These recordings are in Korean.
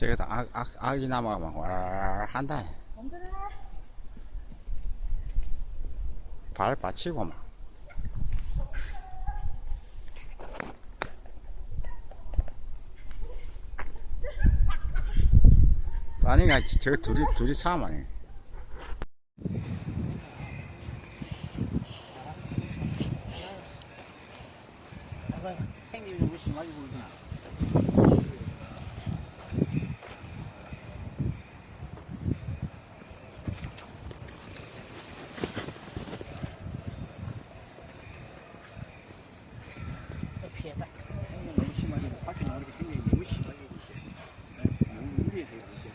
저기다 악, 악, 악이 막 와르르 한다. 발 받치고 막. 아니가 저 둘이 둘이 싸움 아니. 형님이 너무 심하게 보이구나. 너무 무리해 보이죠.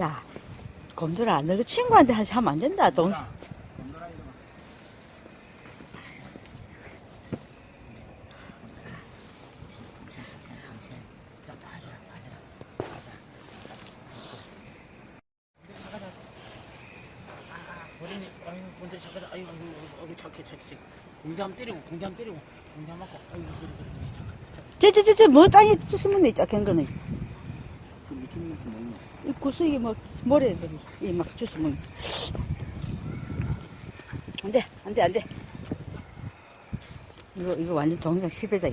야, 곰돌아, 너그 친구한테 하면 안 된다. 동, 어린 아유 먼저 잠깐 아유 아유 아유 착해 착해 착해 공대 한번 때리고 공대 한번 때리고 공대 한번 맞고 아유 그래 그래 그래 잠깐 잠깐 저, 저, 저, 저, 뭐 땅에 쓰면 있자, 캔거는. 그 미친 놈 먹는 이 구석이 뭐, 모래, 이막 주스면. 안 돼, 안 돼, 안 돼. 이거, 이거 완전 동영 10회다.